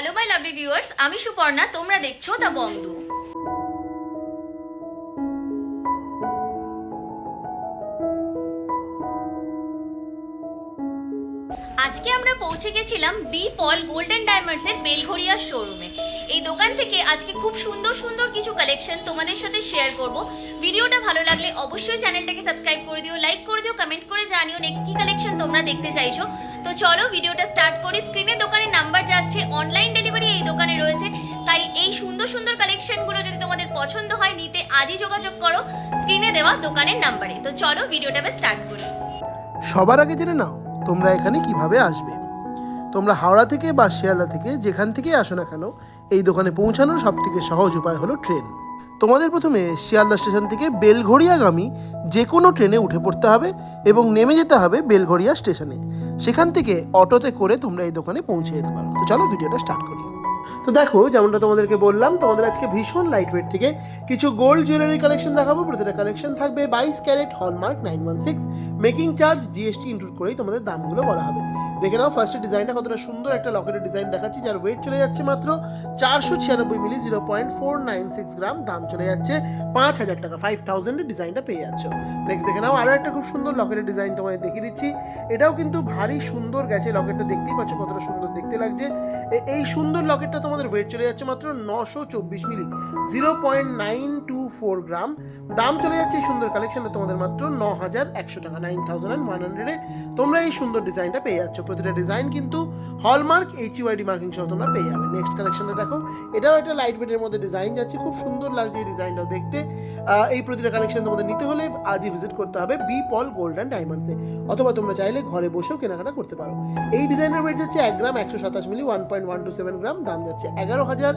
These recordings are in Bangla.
হ্যালো মাই লাভলি ভিউয়ার্স আমি সুপর্ণা, তোমরা দেখছ দ্য বন্ধু আজকে আমরা পৌঁছে গেছিলাম বি পল গোল্ডেন ডায়মন্ডস এর বেলঘড়িয়া শোরুমে এই দোকান থেকে আজকে খুব সুন্দর সুন্দর কিছু কালেকশন তোমাদের সাথে শেয়ার করব। ভিডিওটা ভালো লাগলে অবশ্যই চ্যানেলটাকে সাবস্ক্রাইব করে দিও লাইক করে দিও কমেন্ট করে জানিও। নেক্সট কি কালেকশন তোমরা দেখতে চাইছো? তো চলো ভিডিওটা স্টার্ট করি। স্ক্রিনে দোকানের নাম্বার যাচ্ছে অনলাইন ডেলিভারি এই দোকানে রয়েছে। তাই এই সুন্দর সুন্দর কালেকশনগুলো যদি তোমাদের পছন্দ হয়, নিতে আজই যোগাযোগ করো। স্ক্রিনে দেওয়া দোকানের নাম্বারে তো চলো ভিডিওটা আমি স্টার্ট করি। সবার আগে জেনে নাও, তোমরা এখানে কীভাবে আসবে। তোমরা হাওড়া থেকে বা শিয়ালদা থেকে যেখান থেকেই আসো না কেন, এই দোকানে পৌঁছানোর সব থেকে সহজ উপায় হলো ট্রেন তোমাদের প্রথমে শিয়ালদা স্টেশন থেকে বেলঘড়িয়াগামী যে কোনো ট্রেনে উঠে পড়তে হবে এবং নেমে যেতে হবে বেলঘড়িয়া স্টেশনে। সেখান থেকে অটোতে করে তোমরা এই দোকানে পৌঁছে যেতে পারো। তো চলো ভিডিওটা স্টার্ট করি। তো দেখো, যেমনটা তোমাদেরকে বললাম, তোমাদের আজকে ভীষণ লাইট ওয়েট থেকে কিছু গোল্ড জুয়েলারি কালেকশন দেখাবো। প্রতিটা কালেকশন থাকবে বাইশ carat hallmark nine one six making charge GST include করেই তোমাদের দামগুলো বলা হবে। দেখে নাও ফার্স্টের ডিজাইনটা কতটা সুন্দর, একটা লকেটের ডিজাইন দেখাচ্ছি, যার ওয়েট চলে যাচ্ছে মাত্র চারশো ছিয়ানব্বই milli zero point four nine six gram দাম চলে যাচ্ছে পাঁচ হাজার টাকা ফাইভ থাউজেন্ডের ডিজাইনটা পেয়ে যাচ্ছ। নেক্সট দেখে নাও আরও একটা খুব সুন্দর লকেটের ডিজাইন তোমাদের দেখিয়ে দিচ্ছি। এটাও কিন্তু ভারী সুন্দর গেছে লকেটটা দেখতেই পাচ্ছ কতটা সুন্দর দেখতে লাগছে। এই সুন্দর লকেটটা তোমাদের ওয়েট চলে যাচ্ছে মাত্র নশো চব্বিশ milli zero point nine two four gram দাম চলে যাচ্ছে এই সুন্দর কালেকশনটা তোমাদের মাত্র ন হাজার একশো টাকা নাইন থাউজেন্ড অ্যান্ড ওয়ান হান্ড্রেডে তোমরা এই সুন্দর ডিজাইনটা পেয়ে যাচ্ছ। প্রতিটা ডিজাইন কিন্তু হলমার্ক এইচ ইউআইডি মার্কিং সহ তোমরা পেয়ে যাবে। নেক্সট কালেকশনটা দেখো, এটাও একটা লাইট ওয়েটের মধ্যে ডিজাইন যাচ্ছে। খুব সুন্দর লাগছে এই ডিজাইনটাও দেখতে। এই প্রতিটা কালেকশন তোমাদের নিতে হলে আজই ভিজিট করতে হবে বি পল গোল্ড অ্যান্ড ডায়মন্ডসে অথবা তোমরা চাইলে ঘরে বসেও কেনাকাটা করতে পারো। এই ডিজাইনের ওয়েট যাচ্ছে এক গ্রাম একশো সাতাশ milli one point one two seven gram দাম যাচ্ছে এগারো হাজার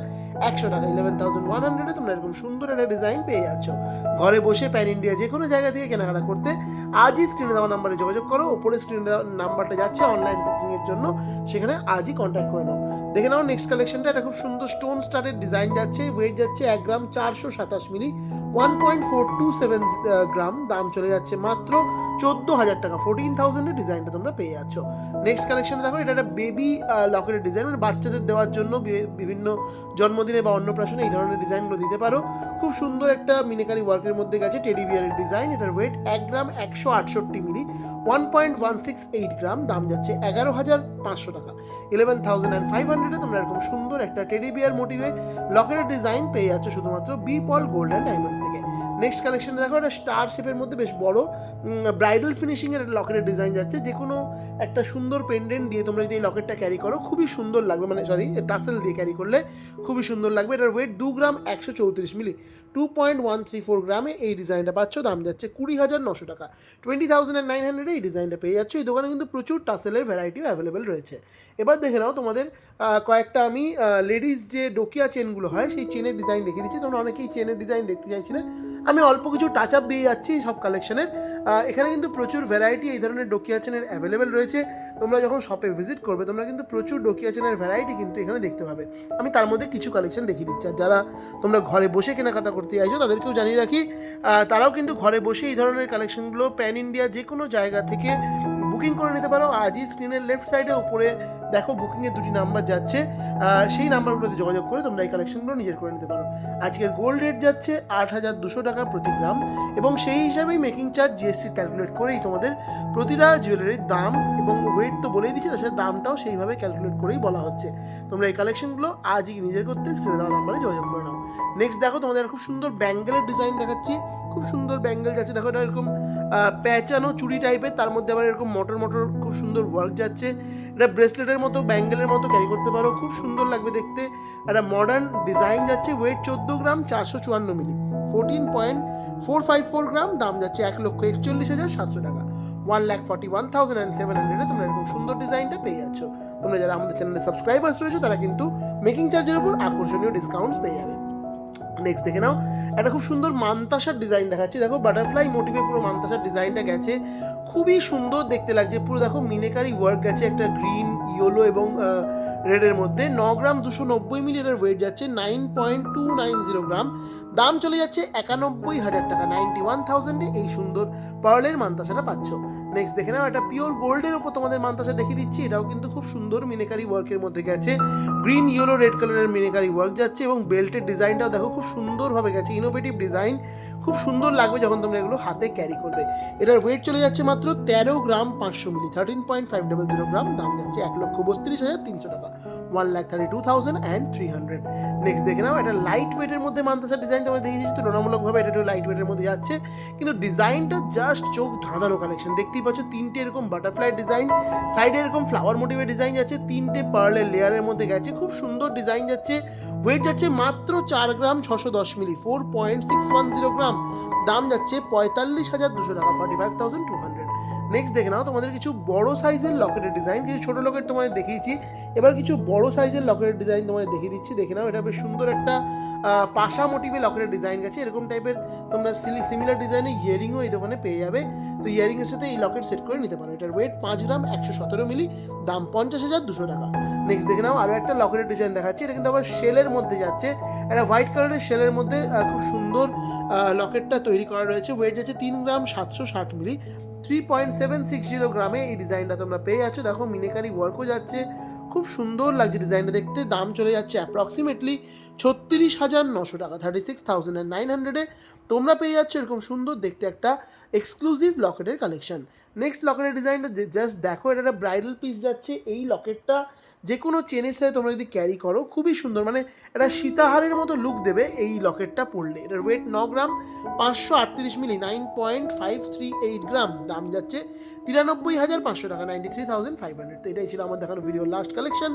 একশো টাকা ইলেভেন থাউজেন্ড ওয়ান হান্ড্রেডে তোমরা এরকম সুন্দর একটা ডিজাইন পেয়ে যাচ্ছ। ঘরে বসে প্যান ইন্ডিয়া যে কোনো জায়গা থেকে কেনাকাটা করতে আজই স্ক্রিনে দেওয়া নাম্বারে যোগাযোগ করো ওপরে স্ক্রিনে দেওয়া নাম্বারটা যাচ্ছে অনলাইন বুকিংয়ের জন্য, সেখানে আজই কন্ট্যাক্ট করে নাও। দেখে নাও নেক্সট কালেকশনটা একটা খুব সুন্দর স্টোন স্টারের ডিজাইন যাচ্ছে ওয়েট যাচ্ছে এক গ্রাম চারশো সাতাশ milli one point four two seven gram, দাম চলে যাচ্ছে মাত্র চোদ্দ হাজার টাকা ফোরটিন থাউজেন্ডের ডিজাইনটা তোমরা পেয়ে যাচ্ছ। নেক্সট কালেকশনে দেখো, এটা একটা বেবি লকেটের ডিজাইন মানে বাচ্চাদের দেওয়ার জন্য বিভিন্ন জন্মদিনে বা অন্নপ্রাশনে এই ধরনের ডিজাইনগুলো দিতে পারো। খুব সুন্দর একটা মিনিকারি ওয়ার্কের মধ্যে গেছে টেডি বিয়ারের ডিজাইন। এটার ওয়েট এক গ্রাম একশো আটষট্টি milli, one point one six eight gram, দাম যাচ্ছে এগারো হাজার পাঁচশো টাকা। ইলেভেন থাউজেন্ড অ্যান্ড ফাইভ হান্ড্রেডে তোমরা এরকম সুন্দর একটা টেডি বিয়ার মোটিভে লকেটের ডিজাইন পেয়ে যাচ্ছ শুধুমাত্র B Paul gold and diamonds থেকে। নেক্সট কালেকশন দেখো একটা স্টার শেপের মধ্যে বেশ বড় ব্রাইডাল ফিনিশিংয়ের একটা লকেটের ডিজাইন যাচ্ছে। যে কোনো একটা সুন্দর পেন্ডেন্ট দিয়ে তোমরা যদি এই লকেটটা ক্যারি করো, খুবই সুন্দর লাগবে। মানে সরি টাসেল দিয়ে ক্যারি করলে খুবই সুন্দর লাগবে। এটার ওয়েট দু গ্রাম একশো চৌত্রিশ milli two point one three four গ্রামে এই ডিজাইনটা পাচ্ছ, দাম যাচ্ছে কুড়ি হাজার নশো টাকা। টোয়েন্টি থাউজেন্ড নাইন হান্ড্রেডে এই ডিজাইনটা পেয়ে যাচ্ছ। এই দোকানে কিন্তু প্রচুর টাসেলের ভ্যারাইটিও অ্যাভেলেবেল রয়েছে। এবার দেখে নাও তোমাদের কয়েকটা আমি লেডিস যে ডোকিয়া চেনগুলো হয়, সেই চেনের ডিজাইন দেখিয়ে দিচ্ছি। তোমরা অনেকেই চেনের ডিজাইন দেখতে চাইছিলে। আমি অল্প কিছু টাচ আপ দিয়ে যাচ্ছি সব কালেকশনের এখানে কিন্তু প্রচুর ভ্যারাইটি এই ধরনের ডোকিয়া চেনের অ্যাভেলেবেল রয়েছে। তোমরা যখন শপে ভিজিট করবে, তোমরা কিন্তু প্রচুর ডোকিয়া চেনের ভ্যারাইটি কিন্তু এখানে দেখতে পাবে। আমি তার মধ্যে কিছু কালেকশন দেখিয়ে দিচ্ছি। আর যারা তোমরা ঘরে বসে কেনাকাটা করতে চাইছো, তাদেরকেও জানিয়ে রাখি তারাও কিন্তু ঘরে বসে এই ধরনের কালেকশনগুলো প্যান ইন্ডিয়া যে কোনো জায়গা থেকে বুকিং করে নিতে পারো। আজই স্ক্রিনের লেফট সাইডে উপরে দেখো বুকিংয়ের দুটি নাম্বার যাচ্ছে। সেই নাম্বারগুলোতে যোগাযোগ করে তোমরা এই কালেকশনগুলো নিজের করে নিতে পারো। আজকের গোল্ড রেট যাচ্ছে আট হাজার দুশো টাকা প্রতি গ্রাম এবং সেই হিসাবেই মেকিং চার্জ জিএসটি ক্যালকুলেট করেই তোমাদের প্রতিটা জুয়েলারির দাম এবং ওয়েট তো বলেই দিচ্ছি, তার সাথে দামটাও সেইভাবে ক্যালকুলেট করেই বলা হচ্ছে। তোমরা এই কালেকশনগুলো আজই নিজের করতে স্ক্রিনে দেওয়া নাম্বারে যোগাযোগ করে নাও। নেক্সট দেখো, তোমাদের খুব সুন্দর ব্যাঙ্গেলের ডিজাইন দেখাচ্ছি। খুব সুন্দর ব্যাঙ্গেল যাচ্ছে। দেখো, এটা এরকম প্যাঁচানো চুড়ি টাইপের তার মধ্যে আবার এরকম মোটর মোটর খুব সুন্দর ওয়ার্ক যাচ্ছে। এটা ব্রেসলেটের মতো ব্যাঙ্গেলের মতো ক্যারি করতে পারো। খুব সুন্দর লাগবে দেখতে। একটা মডার্ন ডিজাইন যাচ্ছে ওয়েট চোদ্দ গ্রাম, চারশো চুয়ান্ন milli fourteen point four five four gram, দাম যাচ্ছে এক লক্ষ একচল্লিশ হাজার সাতশো টাকা। One lakh forty one thousand and seven হান্ড্রেডে তোমরা এরকম সুন্দর ডিজাইনটা পেয়ে যাচ্ছ। তোমরা যারা আমাদের চ্যানেলে সাবস্ক্রাইবার্স রয়েছে, তারা কিন্তু মেকিং চার্জের উপর আকর্ষণীয় ডিসকাউন্টস পেয়ে যাবে। নেক্সট দেখে নাও। একটা খুব সুন্দর মান্তাসার ডিজাইন দেখাচ্ছে। দেখো বাটারফ্লাই মোটিভে পুরো মান্তাসার ডিজাইনটা গেছে। খুবই সুন্দর দেখতে লাগছে। পুরো দেখো মিনেকারি ওয়ার্ক গেছে একটা গ্রিন ইয়েলো এবং রেডের মধ্যে। ন গ্রাম দুশো নব্বই মিলিয়ার ওয়েট যাচ্ছে। Nine point two nine zero gram. দাম চলে যাচ্ছে একানব্বই হাজার টাকা নাইনটি ওয়ান থাউজেন্ডে এই সুন্দর পার্লের মান্তাসাটা পাচ্ছ। নেক্সট দেখে নাও, একটা পিওর গোল্ডের উপর তোমাদের মান্তাসা দেখে দিচ্ছি, এটাও কিন্তু খুব সুন্দর মিনেকারি ওয়ার্কের মধ্যে গেছে। গ্রিন ইয়েলো রেড কালারের মিনেকারি ওয়ার্ক যাচ্ছে এবং বেল্টের ডিজাইনটাও দেখো খুব সুন্দরভাবে গেছে ইনোভেটিভ ডিজাইন খুব সুন্দর লাগবে যখন তোমরা এগুলো হাতে ক্যারি করবে। এটার ওয়েট চলে যাচ্ছে মাত্র তেরো গ্রাম পাঁচশো milli thirteen point five double zero gram. দাম যাচ্ছে এক লক্ষ বত্রিশ হাজার তিনশো টাকা। One lakh thirty two thousand and three hundred next দেখে নাও, এটা লাইট ওয়েটের মধ্যে মান্তাসার ডিজাইন তোমায় দেখিয়েছি তুলনামূলকভাবে এটা একটু লাইট ওয়েটের মধ্যে যাচ্ছে। কিন্তু ডিজাইনটা জাস্ট চোখ ধাঁধানো কালেকশন দেখতেই পাচ্ছ তিনটে এরকম বাটারফ্লাই ডিজাইন সাইডে এরকম ফ্লাওয়ার মোটিভের ডিজাইন যাচ্ছে, তিনটে পার্লের লেয়ারের মধ্যে গেছে। খুব সুন্দর ডিজাইন যাচ্ছে। ওয়েট যাচ্ছে মাত্র চার গ্রাম ছশো দশ milli four point six one zero gram. দাম যাচ্ছে পঁয়তাল্লিশ হাজার দুশো টাকা forty five thousand two hundred next দেখে নাও, তোমাদের কিছু বড় সাইজের লকেটের ডিজাইন কিছু ছোটো লকেট তোমাদের দেখিয়েছি। এবার কিছু বড় সাইজের লকেটের ডিজাইন তোমাদের দেখিয়ে দিচ্ছি। দেখে নাও, এটা বেশ সুন্দর একটা পাশা মোটিভে লকেটের ডিজাইন গেছে। এরকম টাইপের তোমরা সিলি সিমিলার ডিজাইনের ইয়ারিংও এই দোকানে পেয়ে যাবে। তো ইয়ারিংয়ের সাথে এই লকেট সেট করে নিতে পারো। এটার ওয়েট পাঁচ গ্রাম একশো সতেরো মিলি দাম পঞ্চাশ হাজার দুশো টাকা। নেক্সট দেখে নাও আরও একটা লকেটের ডিজাইন দেখাচ্ছি। এটা কিন্তু আবার শেলের মধ্যে যাচ্ছে। একটা হোয়াইট কালারের শেলের মধ্যে খুব সুন্দর লকেটটা তৈরি করা রয়েছে। ওয়েট যাচ্ছে তিন গ্রাম সাতশো ষাট milli three point seven six zero গ্রামে এই ডিজাইনটা তোমরা পেয়ে যাচ্ছ। দেখো মিনেকারি ওয়ার্কও যাচ্ছে। খুব সুন্দর লাগছে ডিজাইনটা দেখতে। দাম চলে যাচ্ছে অ্যাপ্রক্সিমেটলি ছত্রিশ হাজার নশো টাকা thirty six thousand and nine হান্ড্রেডে তোমরা পেয়ে যাচ্ছ এরকম সুন্দর দেখতে একটা এক্সক্লুসিভ লকেটের কালেকশন নেক্সট লকেটের ডিজাইনটা জাস্ট দেখো এটা একটা ব্রাইডাল পিস যাচ্ছে। এই লকেটটা যে কোনো চেনের সাথে তোমরা যদি ক্যারি করো, খুবই সুন্দর মানে একটা সীতাহারের মতো লুক দেবে এই লকেটটা পড়লে এটার ওয়েট ন গ্রাম, পাঁচশো আটত্রিশ milli nine point five three eight gram. দাম যাচ্ছে তিরানব্বই হাজার পাঁচশো টাকা ninety three thousand five hundred তো এটাই ছিল আমার দেখানো video last collection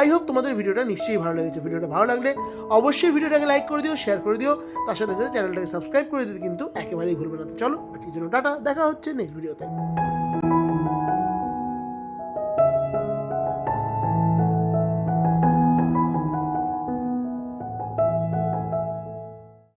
I hope তোমাদের ভিডিওটা নিশ্চয়ই ভালো লেগেছে। ভিডিওটা ভালো লাগলে অবশ্যই ভিডিওটাকে লাইক করে দিও শেয়ার করে দিও। তার সাথে সাথে চ্যানেলটাকে সাবস্ক্রাইব করে দিতে কিন্তু একেবারেই ভুলবে না। তো চলো, আজকের জন্য টাটা, দেখা হচ্ছে নেক্সট ভিডিওতে